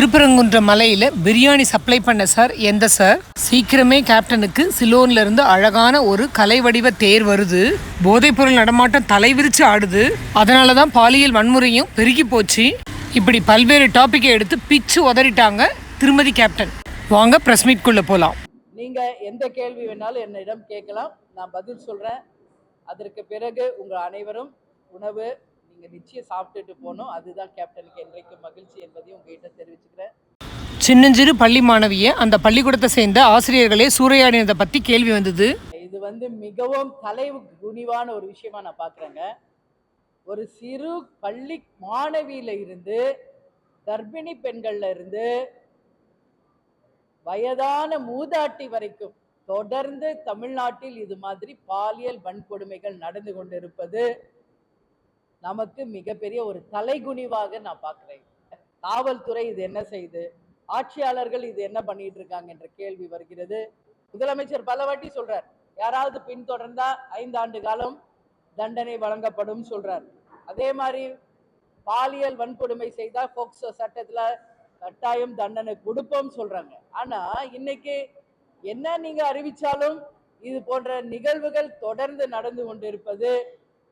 திருப்பரங்குன்ற மலையில் பிரியாணி சப்ளை பண்ண சார் எந்த சார் சீக்கிரமே கேப்டனுக்கு சிலோன்ல இருந்து அழகான ஒரு கலை வடிவ தேர் வருது. போதைப்பொருள் நடமாட்டம் தலைவிரிச்சு ஆடுது. அதனால தான் பாலியல் வன்முறையும் பெருகி போச்சு. இப்படி பல்வேறு டாப்பிக்கை எடுத்து பிச்சு உதறிட்டாங்க திருமதி கேப்டன் வாங்க ப்ரெஸ் மீட்குள்ளே போகலாம் நீங்கள் எந்த கேள்வி வேணாலும் என்னிடம் கேட்கலாம். நான் பதில் சொல்கிறேன் அதற்கு பிறகு உங்கள் அனைவரும் உணவு நீங்க நிச்சயம் சாப்பிட்டுட்டு போகணும். அதுதான் கேப்டனுக்கு என்றைக்கு மகிழ்ச்சி என்பதையும் உங்ககிட்ட தெரிவிச்சுக்கிறேன். சின்னஞ்சிறு பள்ளி மாணவிய அந்த பள்ளிக்கூடத்தை சேர்ந்த ஆசிரியர்களே சூறையாடினதை பத்தி கேள்வி வந்தது. இது வந்து மிகவும் தலை குனிவான ஒரு விஷயமா நான் பார்க்குறேங்க. ஒரு சிறு பள்ளி மாணவியில இருந்து கர்ப்பிணி பெண்கள்ல இருந்து வயதான மூதாட்டி வரைக்கும் தொடர்ந்து தமிழ்நாட்டில் இது மாதிரி பாலியல் வன்கொடுமைகள் நடந்து கொண்டிருப்பது நமக்கு மிகப்பெரிய ஒரு தலைகுனிவாக நான் பார்க்குறேன். காவல்துறை இது என்ன செய்யுது ஆட்சியாளர்கள் இது என்ன பண்ணிட்டு இருக்காங்க என்ற கேள்வி வருகிறது. முதலமைச்சர் பல வாட்டி சொல்றார் யாராவது பின்தொடர்ந்தா ஐந்து ஆண்டு காலம் தண்டனை வழங்கப்படும் சொல்றார். அதே மாதிரி பாலியல் வன்கொடுமை செய்தா போக்சோ சட்டத்துல கட்டாயம் தண்டனை கொடுப்போம் சொல்றாங்க. ஆனா இன்னைக்கு என்ன நீங்க அறிவிச்சாலும் இது போன்ற நிகழ்வுகள் தொடர்ந்து நடந்து கொண்டிருப்பது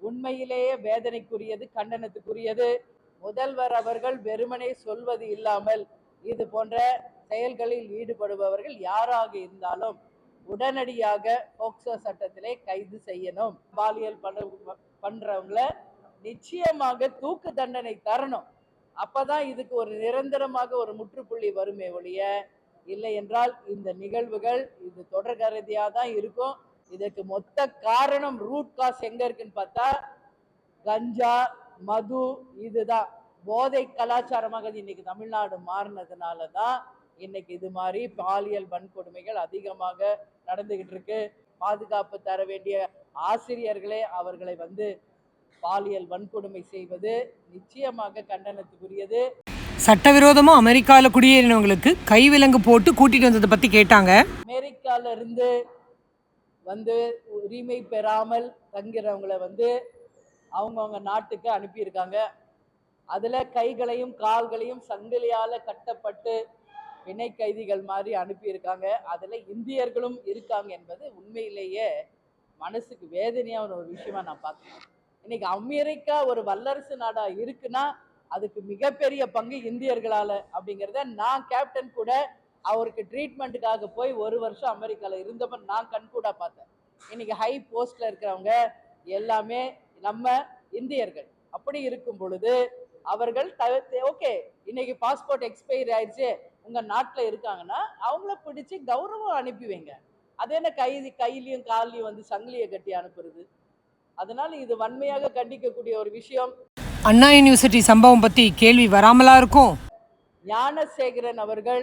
உண்மையிலேயே வேதனைக்குரியது கண்டனத்துக்குரியது. முதல்வர் அவர்கள் வெறுமனே சொல்வது இல்லாமல் இது போன்ற செயல்களில் ஈடுபடுபவர்கள் யாராக இருந்தாலும் உடனடியாக போக்சோ சட்டத்திலே கைது செய்யணும். பாலியல் பண்ண பண்றவங்கள நிச்சயமாக தூக்கு தண்டனை தரணும். அப்பதான் இதுக்கு ஒரு நிரந்தரமாக ஒரு முற்றுப்புள்ளி வருமே ஒழிய இல்லை என்றால் இந்த நிகழ்வுகள் இது தொடர்கருதியாக தான் இருக்கும். இதுக்கு மொத்த காரணம் ரூட் காஸ் எங்க இருக்குன்னு பார்த்தா கஞ்சா மது இதுதான். போதை கலாச்சாரமாக இன்னைக்கு தமிழ்நாடு மாறினதுனால தான் இன்னைக்கு இது மாதிரி பாலியல் வன்கொடுமைகள் அதிகமாக நடந்துகிட்டு இருக்கு. பாதுகாப்பு தர வேண்டிய ஆசிரியர்களே அவர்களை வந்து பாலியல் வன்கொடுமை செய்வது நிச்சயமாக கண்டனத்துக்குரியது. சட்டவிரோதமா அமெரிக்கால குடியேறினவங்களுக்கு கைவிலங்கு போட்டு கூட்டிட்டு வந்ததை பத்தி கேட்டாங்க. அமெரிக்கால இருந்து வந்து உரிமை பெறாமல் தங்கிறவங்களை வந்து அவங்கவுங்க நாட்டுக்கு அனுப்பியிருக்காங்க. அதில் கைகளையும் கால்களையும் சங்கிலியால் கட்டப்பட்டு பிணை கைதிகள் மாதிரி அனுப்பியிருக்காங்க. அதில் இந்தியர்களும் இருக்காங்க என்பது உண்மையிலேயே மனசுக்கு வேதனையான ஒரு விஷயமா நான் பார்க்குறேன். இன்னைக்கு அமெரிக்கா ஒரு வல்லரசு நாடாக இருக்குன்னா அதுக்கு மிகப்பெரிய பங்கு இந்தியர்களால் அப்படிங்கிறத நான் கேப்டன் கூட அவருக்கு ட்ரீட்மெண்ட்டுக்காக போய் ஒரு வருஷம் அமெரிக்காவில் இருந்தப்ப நான் கண்கூடா பார்த்தேன். இன்னைக்கு ஹை போஸ்ட்ல இருக்கிறவங்க எல்லாமே நம்ம இந்தியர்கள். அப்படி இருக்கும் பொழுது அவர்கள் ஓகே இன்னைக்கு பாஸ்போர்ட் எக்ஸ்பைரி ஆயிடுச்சு உங்க நாட்டில் இருக்காங்கன்னா அவங்கள பிடிச்சி கௌரவம் அனுப்பி வைங்க. அது என்ன கைதி கையிலையும் கால்லையும் வந்து சங்கிலியை கட்டி அனுப்புறது? அதனால இது வன்மையாக கண்டிக்கக்கூடிய ஒரு விஷயம். அண்ணா யூனிவர்சிட்டி சம்பவம் பத்தி கேள்வி வராமலா இருக்கும்? ஞானசேகரன் அவர்கள்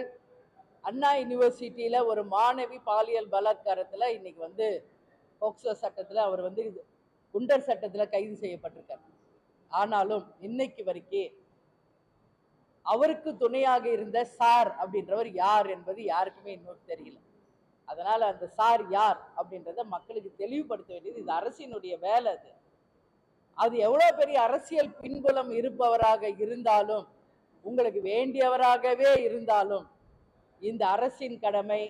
அண்ணா யூனிவர்சிட்டியில் ஒரு மாணவி பாலியல் பலாத்காரத்தில் இன்னைக்கு வந்து போக்சோ சட்டத்தில் அவர் வந்து இது குண்டர் சட்டத்தில் கைது செய்யப்பட்டிருக்கார். ஆனாலும் இன்னைக்கு வரைக்கும் அவருக்கு துணையாக இருந்த சார் அப்படின்றவர் யார் என்பது யாருக்குமே இன்னும் தெரியல. அதனால் அந்த சார் யார் அப்படின்றத மக்களுக்கு தெளிவுபடுத்த வேண்டியது இது அரசினுடைய வேலை அது. அது எவ்வளோ பெரிய அரசியல் பின்புலம் இருப்பவராக இருந்தாலும் உங்களுக்கு வேண்டியவராகவே இருந்தாலும் இந்த அரசின் கடமை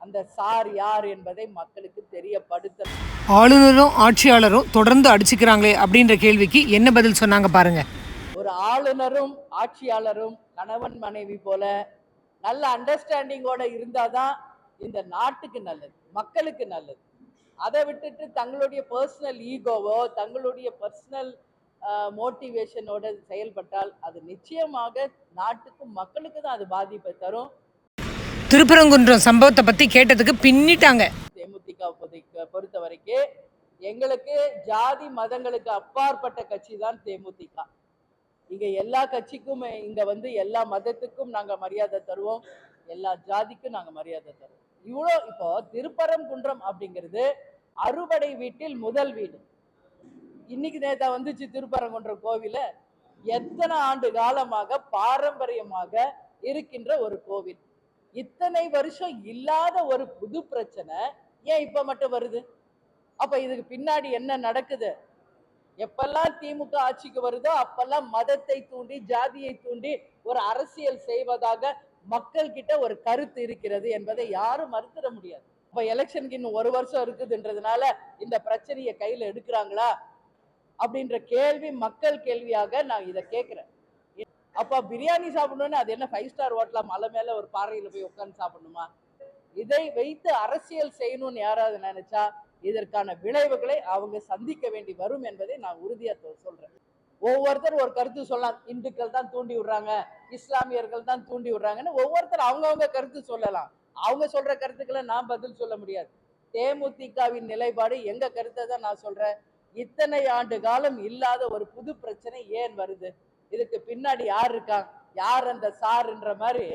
அந்த சார் யார் என்பதை மக்களுக்கு தெரியப்படுத்த ஆளுநரும் ஆட்சியாளரும் தொடர்ந்து அடிச்சுக்கிறாங்களே அப்படின்ற கேள்விக்கு என்ன பதில் சொன்னாங்க பாருங்க. ஒரு ஆளுநரும் ஆட்சியாளரும் கணவன் மனைவி போல நல்ல அண்டர்ஸ்டாண்டிங்கோட இருந்தாதான் இந்த நாட்டுக்கு நல்லது மக்களுக்கு நல்லது. அதை விட்டுட்டு தங்களுடைய பர்சனல் ஈகோவோ தங்களுடைய பர்சனல் மோட்டிவேஷனோட செயல்பட்டால் அது நிச்சயமாக நாட்டுக்கும் மக்களுக்கு தான் அது பாதிப்பை தரும். திருப்பரங்குன்றம் சம்பவத்தை பத்தி கேட்டதுக்கு பின்னிட்டாங்க. தேமுதிக பொறுத்த வரைக்கும் எங்களுக்கு ஜாதி மதங்களுக்கு அப்பாற்பட்ட கட்சி தான் தேமுதிக. இங்க எல்லா கட்சிக்கும் இங்க வந்து எல்லா மதத்துக்கும் நாங்க மரியாதை தருவோம். எல்லா ஜாதிக்கும் நாங்க மரியாதை தருவோம். இவ்வளோ இப்போ திருப்பரங்குன்றம் அப்படிங்கிறது அறுபடை வீட்டில் முதல் வீடு. இன்னைக்கு நேதா வந்துச்சு திருப்பரங்குன்றம் கோவில. எத்தனை ஆண்டு காலமாக பாரம்பரியமாக இருக்கின்ற ஒரு கோவில். இத்தனை வருஷம் இல்லாத ஒரு புது பிரச்சனை ஏன் இப்போ மட்டும் வருது? அப்போ இதுக்கு பின்னாடி என்ன நடக்குது? எப்பெல்லாம் திமுக ஆட்சிக்கு வருதோ அப்பெல்லாம் மதத்தை தூண்டி ஜாதியை தூண்டி ஒரு அரசியல் செய்வதாக மக்கள் கிட்ட ஒரு கருத்து இருக்கிறது என்பதை யாரும் மறுத்துட முடியாது. இப்ப எலெக்ஷனுக்கு இன்னும் ஒரு வருஷம் இருக்குதுன்றதுனால இந்த பிரச்சனையை கையில எடுக்கிறாங்களா? அப்படின்ற கேள்வி மக்கள் கேள்வியாக நான் இதை கேட்கிறேன். அப்ப பிரியாணி சாப்பிடணும்னு அது என்ன ஃபைவ் ஸ்டார் ஹோட்டலா மலை மேல ஒரு பாறையில் போய் உட்கார்ந்து சாப்பிடணுமா? இதை வைத்து அரசியல் செய்யணும்னு யாராவது நினைச்சா இதற்கான விளைவுகளை அவங்க சந்திக்க வேண்டி வரும் என்பதை நான் உறுதியா சொல்றேன். ஒவ்வொருத்தர் ஒரு கருத்து சொல்லலாம். இந்துக்கள் தான் தூண்டி விடுறாங்க. இஸ்லாமியர்கள் தான் தூண்டி விடுறாங்கன்னு ஒவ்வொருத்தர் அவங்கவுங்க கருத்து சொல்லலாம். அவங்க சொல்ற கருத்துக்களை நான் பதில் சொல்ல முடியாது. தேமுதிகவின் நிலைப்பாடு எங்க கருத்தை தான் நான் சொல்றேன். இத்தனை ஆண்டு காலம் இல்லாத ஒரு புது பிரச்சனை ஏன் வருது? இதுக்கு பின்னாடி யார் இருக்காங்க யார் அந்த சார்ன்ற மாதிரி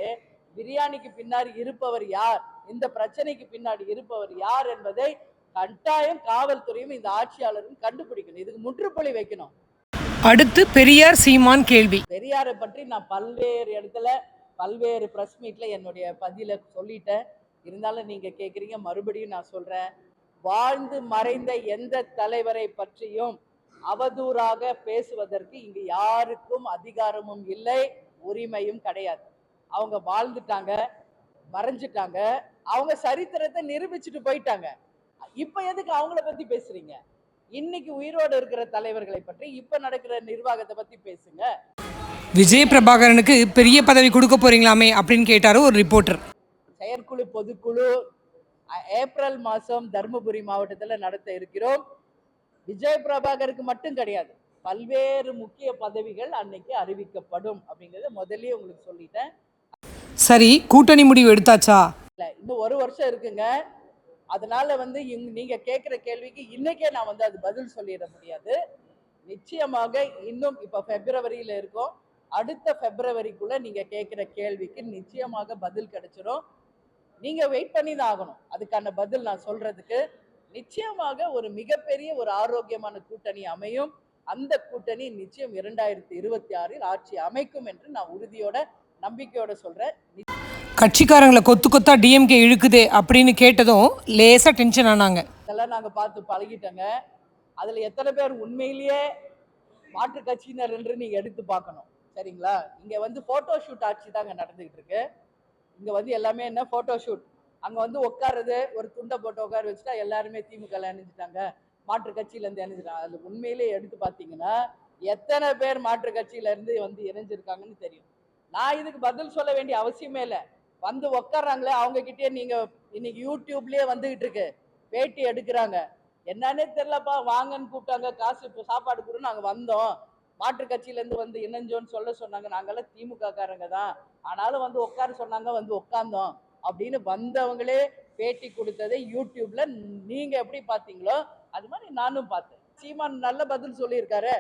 பிரியாணிக்கு பின்னாடி இருப்பவர் யார்? இந்த பிரச்சனைக்கு பின்னாடி இருப்பவர் யார் என்பதை கட்டாயம் காவல்துறையும் இந்த ஆட்சியாளரும் கண்டுபிடிக்கணும். இதுக்கு முற்றுப்புள்ளி வைக்கணும். அடுத்து பெரியார் சீமான் கேள்வி. பெரியாரை பற்றி நான் பல்வேறு இடத்துல பல்வேறு ப்ரெஸ் மீட்ல என்னுடைய பதில சொல்லிட்டேன். இருந்தாலும் நீங்க கேக்குறீங்க மறுபடியும் நான் சொல்றேன். வாழ்ந்து மறைந்த எந்த தலைவரை பற்றியும் அவதூறாக பேசுவதற்கு இங்கு யாருக்கும் அதிகாரமும் இல்லை உரிமையும் கிடையாது. அவங்க வாழ்ந்துட்டாங்க மறைஞ்சிட்டாங்க அவங்க சரித்திரத்தை நிரூபிச்சுட்டு போயிட்டாங்க. இப்ப எதுக்கு அவங்கள பத்தி பேசுறீங்க? இன்னைக்கு உயிரோடு இருக்கிற தலைவர்களை பற்றி இப்ப நடக்கிற நிர்வாகத்தை பத்தி பேசுங்க. விஜய் பிரபாகரனுக்கு பெரிய பதவி கொடுக்க போறீங்களாமே அப்படின்னு கேட்டாரு ஒரு ரிப்போர்ட்டர் செயற்குழு பொதுக்குழு ஏப்ரல் மாதம் தருமபுரி மாவட்டத்தில் நடத்த இருக்கிறோம். விஜய் பிரபாகருக்கு மட்டும் கிடையாது. பல்வேறு முக்கிய பதவிகள் அன்னைக்கு அறிவிக்கப்படும் அப்படிங்கறத முதல்லயே உங்களுக்கு சொல்லிட்டேன். சரி கூட்டணி முடிவு எடுத்தாச்சா? இல்ல இன்னும் ஒரு வருஷம் இருக்குங்க. அதனால வந்து இங்க- நீங்க கேட்குற கேள்விக்கு இன்னைக்கே நான் வந்து அது பதில் சொல்லிட முடியாது. நிச்சயமாக இன்னும் இப்ப பிப்ரவரியில இருக்கோம். அடுத்த பிப்ரவரிக்குள்ள நீங்க கேட்குற கேள்விக்கு நிச்சயமாக பதில் கிடைச்சிரும். நீங்க வெயிட் பண்ணி தான் ஆகணும். அதுக்கான பதில் நான் சொல்றதுக்கு. நிச்சயமாக ஒரு மிகப்பெரிய ஒரு ஆரோக்கியமான கூட்டணி அமையும். அந்த கூட்டணி நிச்சயம் இரண்டாயிரத்தி இருபத்தி ஆறில் ஆட்சி அமைக்கும் என்று நான் உறுதியோட நம்பிக்கையோட சொல்றேன். கட்சிக்காரங்களை கொத்து கொத்தா டிஎம்கே இழுக்குதே அப்படின்னு கேட்டதும் லேசா டென்ஷன் ஆனாங்க. இதெல்லாம் நாங்க பார்த்து பழகிட்டோங்க. அதுல எத்தனை பேர் உண்மையிலேயே மாற்று கட்சியினர் என்று நீங்க எடுத்து பார்க்கணும். சரிங்களா? இங்க வந்து போட்டோ ஷூட் ஆட்சி தாங்க நடந்துகிட்டு இருக்கு. இங்க வந்து எல்லாமே என்ன? போட்டோ ஷூட் அங்கே வந்து உட்காருறது ஒரு துண்டை போட்டு உட்கார வச்சுட்டா எல்லாருமே திமுக இணைஞ்சிட்டாங்க. மாற்று கட்சியிலேருந்து இணைஞ்சிட்டாங்க. அது உண்மையிலேயே எடுத்து பார்த்தீங்கன்னா எத்தனை பேர் மாற்று கட்சியிலேருந்து வந்து இணைஞ்சிருக்காங்கன்னு தெரியும். நான் இதுக்கு பதில் சொல்ல வேண்டிய அவசியமே இல்லை. வந்து உட்கார்றாங்களே அவங்கக்கிட்டே நீங்கள் இன்னைக்கு யூடியூப்லேயே வந்துக்கிட்டு இருக்கு. பேட்டி எடுக்கிறாங்க. என்னன்னே தெரிலப்பா வாங்கன்னு கூப்பிட்டாங்க. காசு இப்போ சாப்பாடு கூட நாங்கள் வந்தோம். மாற்று கட்சியிலேருந்து வந்து இணைஞ்சோன்னு சொல்ல சொன்னாங்க. நாங்கள்லாம் திமுக காரங்க தான். ஆனாலும் வந்து உட்கார சொன்னாங்க வந்து உட்காந்தோம் அப்படின்னு வந்தவங்களே பேட்டி கொடுத்ததை யூடியூப்ல நீங்க எப்படி பார்த்தீங்களோ அது மாதிரி நானும் பார்த்தேன். சீமான் நல்ல பதில் சொல்லியிருக்காரு.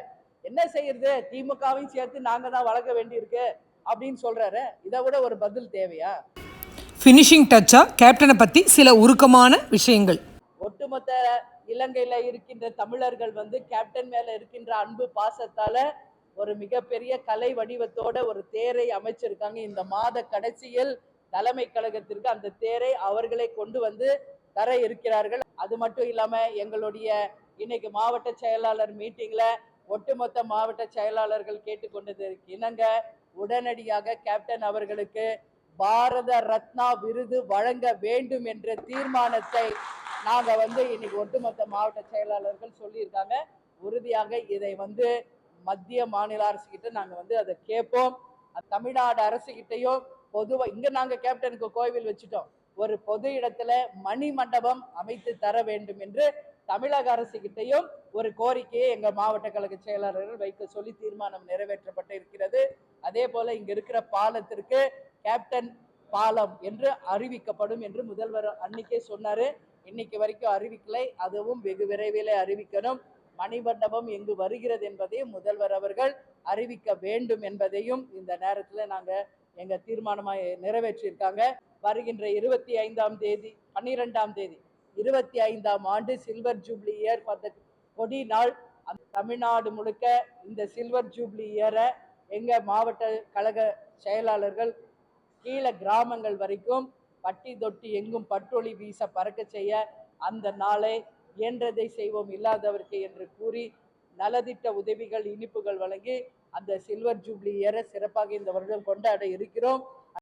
என்ன செய்யறது? திமுகவையும் சேர்த்து நாங்க தான் வளர்க்க வேண்டியிருக்கு அப்படின்னு சொல்றாரு. இதை விட ஒரு பதில் தேவையா? ஃபினிஷிங் டச்சா கேப்டனை பத்தி சில உருக்கமான விஷயங்கள். ஒட்டுமொத்த இலங்கையில இருக்கின்ற தமிழர்கள் வந்து கேப்டன் மேல இருக்கின்ற அன்பு பாசத்தால ஒரு மிகப்பெரிய கலை வடிவத்தோட ஒரு தேரை அமைச்சிருக்காங்க. இந்த மாத கடைசியில் தலைமை கழகத்திற்கு அந்த தேரை அவர்களை கொண்டு வந்து தர இருக்கிறார்கள். அது மட்டும் இல்லாம எங்களுடைய இன்னைக்கு மாவட்ட செயலாளர் மீட்டிங்ல ஒட்டுமொத்த மாவட்ட செயலாளர்கள் கேட்டுக்கொண்டது இணங்க உடனடியாக கேப்டன் அவர்களுக்கு பாரத ரத்னா விருது வழங்க வேண்டும் என்ற தீர்மானத்தை நாங்க வந்து இன்னைக்கு ஒட்டுமொத்த மாவட்ட செயலாளர்கள் சொல்லியிருக்காங்க. உறுதியாக இதை வந்து மத்திய மாநில அரசு கிட்ட நாங்க வந்து அதை கேட்போம். தமிழ்நாடு அரசு கிட்டையும் பொதுவாக இங்கே நாங்கள் கேப்டனுக்கு கோவில் வச்சுட்டோம். ஒரு பொது இடத்துல மணி மண்டபம் அமைத்து தர வேண்டும் என்று தமிழக அரசுகிட்டையும் ஒரு கோரிக்கையை எங்கள் மாவட்ட கழக செயலாளர்கள் வைக்க சொல்லி தீர்மானம் நிறைவேற்றப்பட்டு இருக்கிறது. அதே போல இங்க இருக்கிற பாலத்திற்கு கேப்டன் பாலம் என்று அறிவிக்கப்படும் என்று முதல்வர் அன்னைக்கே சொன்னாரு. இன்னைக்கு வரைக்கும் அறிவிக்கலை. அதுவும் வெகு விரைவிலே அறிவிக்கணும். மணிமண்டபம் எங்கு வருகிறது என்பதையும் முதல்வர் அவர்கள் அறிவிக்க வேண்டும் என்பதையும் இந்த நேரத்தில் நாங்கள் எங்கள் தீர்மானமாக நிறைவேற்றியிருக்காங்க. வருகின்ற இருபத்தி ஐந்தாம் தேதி பன்னிரெண்டாம் தேதி இருபத்தி ஐந்தாம் ஆண்டு silver jubilee year for the கொடி நாள். அந்த தமிழ்நாடு முழுக்க இந்த சில்வர் ஜூப்ளி இயரை எங்கள் மாவட்ட கழக செயலாளர்கள் கீழே கிராமங்கள் வரைக்கும் பட்டி தொட்டி எங்கும் பட்டொளி வீச பறக்க செய்ய அந்த நாளை இயன்றதை செய்வோம் இல்லாதவருக்கு என்று கூறி நலதிட்ட உதவிகள் இனிப்புகள் வழங்கி அந்த சில்வர் ஜூப்ளி இயரை சிறப்பாக இந்த வருடம் கொண்டாட இருக்கிறோம்.